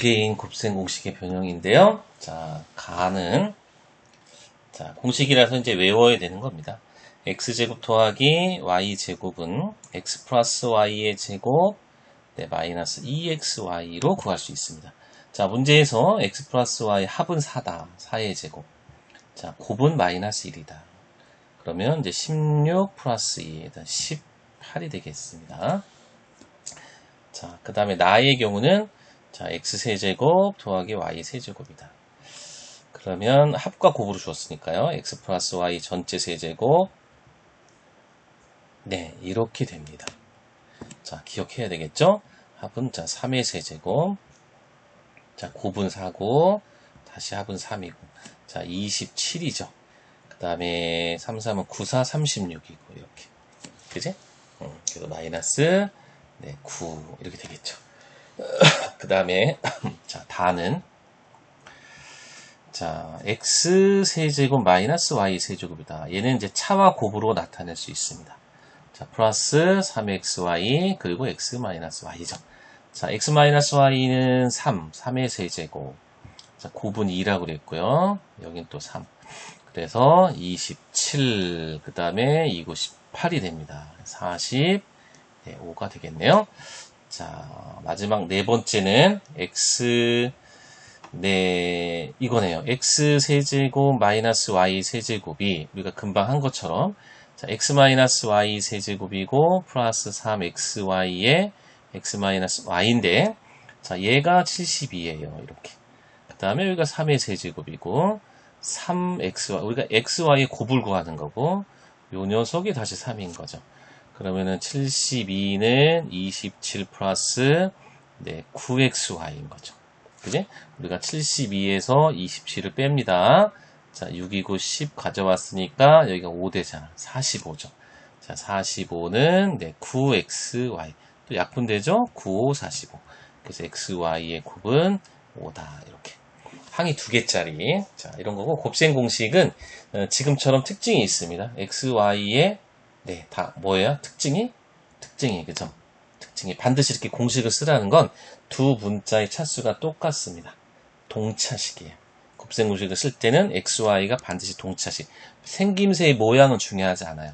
개인 곱셈 공식의 변형인데요. 자, 가는 자, 공식이라서 이제 외워야 되는 겁니다. x제곱 더하기 y제곱은 x 플러스 y의 제곱 네, 마이너스 2xy로 구할 수 있습니다. 자, 문제에서 x 플러스 y 합은 4다. 4의 제곱. 자, 곱은 마이너스 1이다. 그러면 이제 16 플러스 2에다 18이 되겠습니다. 자, 그 다음에 나의 경우는 자, x세제곱 더하기 y세제곱이다. 그러면 합과 곱으로 주었으니까요. x 플러스 y 전체 세제곱 네, 이렇게 됩니다. 자, 기억해야 되겠죠? 합은 자, 3의 세제곱 자, 곱은 4고 다시 합은 3이고 자, 27이죠. 그 다음에 3, 3은 9, 4, 36이고 이렇게 그지? 음, 그래서 마이너스 네, 9 이렇게 되겠죠. 그 다음에 자 다는 자 x 세제곱 마이너스 y 세제곱이다. 얘는 이제 차와 곱으로 나타낼 수 있습니다. 자 플러스 3xy 그리고 x 마이너스 y죠. 자 x 마이너스 y는 3, 3의 세제곱. 자 곱은 2라고 그랬고요. 여긴 또 3. 그래서 27, 그 다음에 이거 18이 됩니다. 40, 네, 5가 되겠네요. 자, 마지막 네 번째는 x 네 이거네요. x 세제곱 마이너스 y 세제곱이 우리가 금방 한 것처럼 자, x 마이너스 y 세제곱이고 플러스 3xy의 x 마이너스 y인데 자, 얘가 72예요. 이렇게. 그 다음에 여기가 3의 세제곱이고 3xy 우리가 xy의 곱을 구하는 거고 요 녀석이 다시 3인 거죠. 그러면은 72는 27 플러스 네, 9xy인 거죠. 그지? 우리가 72에서 27을 뺍니다. 자, 6이고 10 가져왔으니까 여기가 5 되잖아. 45죠. 자, 45는 네, 9xy. 또 약분되죠? 9, 5, 45. 그래서 xy의 곱은 5다. 이렇게. 항이 두 개짜리. 자, 이런 거고 곱셈 공식은 어, 지금처럼 특징이 있습니다. xy의 네, 다 뭐예요? 특징이? 특징이 그죠? 특징이 반드시 이렇게 공식을 쓰라는 건두 문자의 차수가 똑같습니다. 동차식이에요. 곱셈 공식을 쓸 때는 xy가 반드시 동차식. 생김새의 모양은 중요하지 않아요.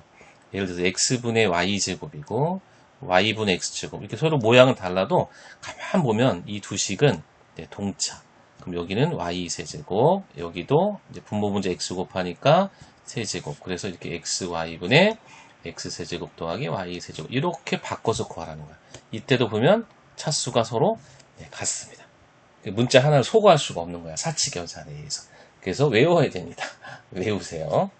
예를 들어서 x분의 y제곱이고 y분의 x제곱 이렇게 서로 모양은 달라도 가만 보면 이 두 식은 네, 동차. 그럼 여기는 y 세제곱, 여기도 분모 문제 x 곱하니까 세제곱. 그래서 이렇게 xy분의 x세제곱 더하기 y세제곱 이렇게 바꿔서 구하라는 거야. 이때도 보면 차수가 서로 네, 같습니다. 문자 하나를 소거할 수가 없는 거야. 사치견산에 의해서. 그래서 외워야 됩니다. 외우세요.